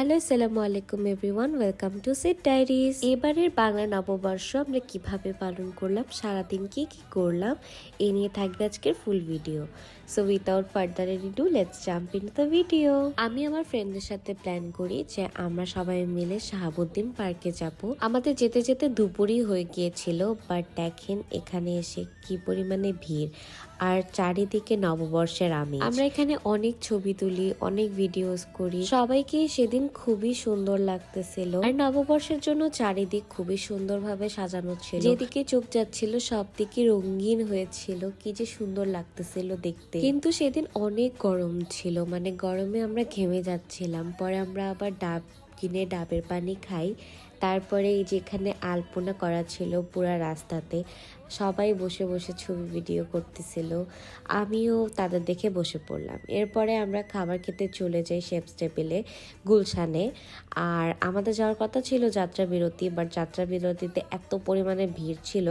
Hello আসসালামু আলাইকুম everyone, welcome to sit diaries. এবারের বাংলা নববর্ষ আমরা কীভাবে পালন করলাম, সারাদিন কি কি করলাম, এ নিয়ে থাকবে আজকের full video so without further do let's jump in the video আমি আমার ফ্রেন্ডদের সাথে প্ল্যান করি যে আমরা সবাই মিলে শাহাবুদ্দিন পার্কে যাব। আমাদের যেতে যেতে দুপুরই হয়ে গিয়েছিল বাট দেখেন এখানে এসে কি পরিমাণে ভিড়। আর চারিদিকে নববর্ষের আমি আমরা এখানে অনেক ছবি তুলি, অনেক ভিডিওস করি। সবাইকে সেদিন খুবই সুন্দর লাগতেছিল। আর নববর্ষের জন্য চারিদিক খুবই সুন্দরভাবে সাজানো ছিল। যেদিকে চোখ যাচ্ছিল সব দিকে রঙিন হয়েছিল। কি যে সুন্দর লাগতেছিল দেখতে। কিন্তু সেদিন অনেক গরম ছিল। মানে গরমে আমরা ঘেমে যাচ্ছিলাম। পরে আমরা আবার ডাব কিনে ডাবের পানি খাই। তারপরে এই যেখানে আলপনা করা ছিল পুরা রাস্তাতে সবাই বসে বসে ছবি ভিডিও করতেছিল। আমিও তাদের দেখে বসে পড়লাম। এরপরে আমরা খাবার খেতে চলে যাই শেপস টেবিলে, গুলশানে। আর আমাদের যাওয়ার কথা ছিল যাত্রা বিরতি বাট যাত্রা বিরতিতে এত পরিমাণে ভিড় ছিল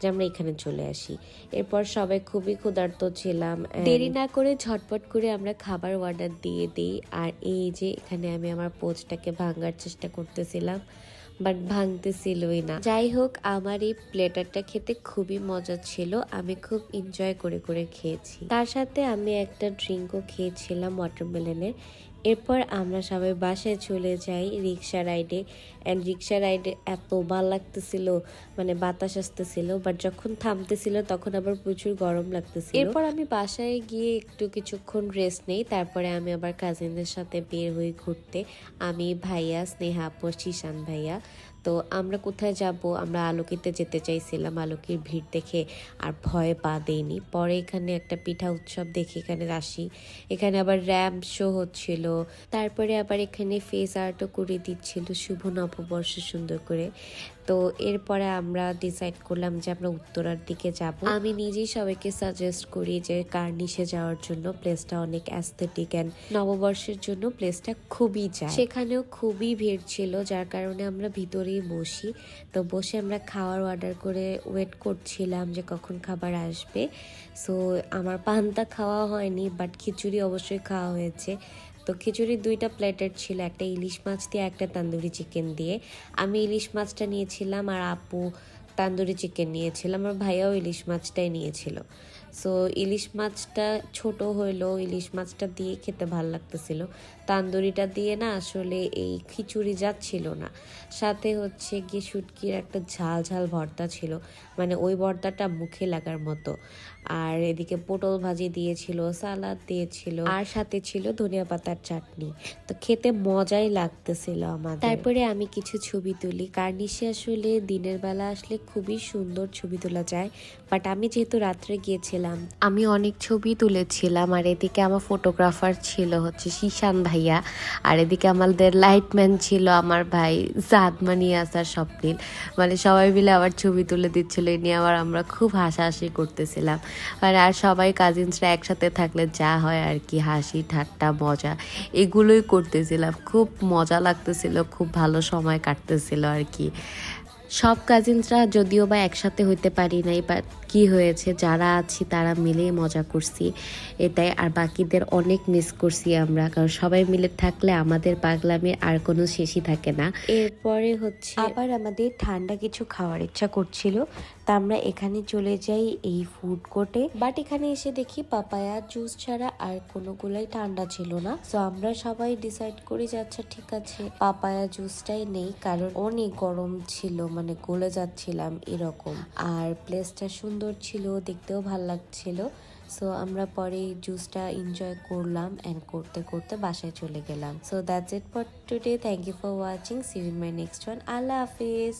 যে আমরা এখানে চলে আসি। এরপর সবাই খুবই ক্ষুধার্ত ছিলাম দেরি না করে ঝটপট করে আমরা খাবার অর্ডার দিয়ে দিই। আর এই যে এখানে আমি আমার পোচটাকে ভাঙার চেষ্টা করতেছিলাম বাট ভাঙতেছিলই না। যাই হোক, আমার এই প্লেটারটা খেতে খুবই মজা ছিল। আমি খুব এনজয় করে করে খেয়েছি। তার সাথে আমি একটা ড্রিঙ্কও খেয়েছিলাম ওয়াটারমেলনের এরপর আমরা সবাই বাসায় চলে যাই রিক্সা রাইডে অ্যান্ড রিক্সা রাইডে এত ভালো লাগতেছিল মানে বাতাস আসতেছিল। বাট যখন থামতেছিল, তখন আবার প্রচুর গরম লাগতেছিল। এরপর আমি বাসায় গিয়ে একটু কিছুক্ষণ রেস্ট নেই। তারপরে আমি আবার কাজিনদের সাথে বের হই ঘুরতে। আমি ভাইয়া, স্নেহা আপু শিশান ভাইয়া। তো আমরা কোথায় যাব? আমরা আলোকিতে যেতে চাইছিলাম, আলোকির ভিড় দেখে আর ভয় পা দেয়নি পরে এখানে একটা পিঠা উৎসব দেখে এখানে আসি। এখানে আবার র্যাম্প শো হচ্ছিল। তারপরে আবার এখানে ফেস আর্টও করে দিচ্ছিল শুভ নববর্ষ সুন্দর করে। তো এরপরে আমরা ডিসাইড করলাম যে আমরা উত্তরার দিকে যাব। আমি নিজেই সবাইকে সাজেস্ট করি যে কার্নিশে যাওয়ার জন্য প্লেসটা অনেক অ্যাস্থেটিক অ্যান্ড নববর্ষের জন্য প্লেসটা খুবই যায়। সেখানেও খুবই ভিড় ছিল, যার কারণে আমরা ভিতরেই বসি। তো বসে আমরা খাওয়ার অর্ডার করে ওয়েট করছিলাম যে কখন খাবার আসবে। সো আমার পান্তা খাওয়া হয়নি বাট খিচুড়ি অবশ্যই খাওয়া হয়েছে। তো খিচুড়ির দুইটা প্লেটের ছিল, একটা ইলিশ মাছ দিয়ে, একটা তান্দুরি চিকেন দিয়ে। আমি ইলিশ মাছটা নিয়েছিলাম আর আপু তান্দুরি চিকেন নিয়েছিলাম আমার ভাইয়াও ইলিশ মাছটাই নিয়েছিল। সো ইলিশ মাছটা ছোট হইল ইলিশ মাছটা দিয়ে খেতে ভালো লাগতেছিল। তান্দুরিটা দিয়ে না আসলে এই খিচুড়ি যাচ্ছিল না। সাথে হচ্ছে গিয়ে শুটকির একটা ঝাল ঝাল ভর্তা ছিল মানে ওই ভর্তাটা মুখে লাগার মতো। আর এদিকে পটল ভাজি দিয়েছিল, সালাদ দিয়েছিল, আর সাথে ছিল ধনিয়া পাতার চাটনি। তো খেতে মজাই লাগতেছিল আমার তারপরে আমি কিছু ছবি তুলি। কার্নিশে আসলে দিনের বেলা আসলে খুবই সুন্দর ছবি তোলা যায় বাট আমি যেহেতু রাত্রে গিয়েছিলাম। আমি অনেক ছবি তুলেছিলাম, আর এদিকে আমার ফটোগ্রাফার ছিল হচ্ছে শিশান ভাইয়া, আর এদিকে আমাদের লাইটম্যান ছিল আমার ভাই জাদমানি আসার স্বপ্নিল। মানে সবাই মিলে আবার ছবি তুলে দিচ্ছিল, এ নিয়ে আবার আমরা খুব হাসাহাসি করতেছিলাম। মানে আর সবাই কাজিনসরা একসাথে থাকলে যা হয় আর কি, হাসি, ঠাট্টা, মজা, এগুলোই করতেছিলাম। খুব মজা লাগতেছিল, খুব ভালো সময় কাটতেছিল আর কি। সব কাজিনসরা যদিও বা একসাথে হইতে পারি নাই বা কি হয়েছে যারা আছি তারা মিলে মজা করছি। এটাই আর বাকিদের অনেক মিস করছি আমরা কারণ সবাই মিলে থাকলে আমাদের পাগলামির আর কোনো শেষই থাকে না। এরপরে হচ্ছে আবার আমাদের ঠান্ডা কিছু খাওয়ার ইচ্ছা করছিল তা আমরা এখানে চলে যাই এই ফুড কোর্টে বাট এখানে এসে দেখি পাপায়া জুস ছাড়া আর কোনোগুলাই ঠান্ডা ছিল না। তো আমরা সবাই ডিসাইড করি যে আচ্ছা ঠিক আছে পাপায়া জুসটাই নেই, কারণ অনেক গরম ছিল মানে গলে যাচ্ছিলাম এরকম। আর প্লেসটা সুন্দর ছিল, দেখতেও ভালো লাগছিল। সো আমরা পরে জুসটা এনজয় করলাম অ্যান্ড করতে করতে বাসায় চলে গেলাম। So that's it for today thank you for watching see in my next one Allah Hafiz.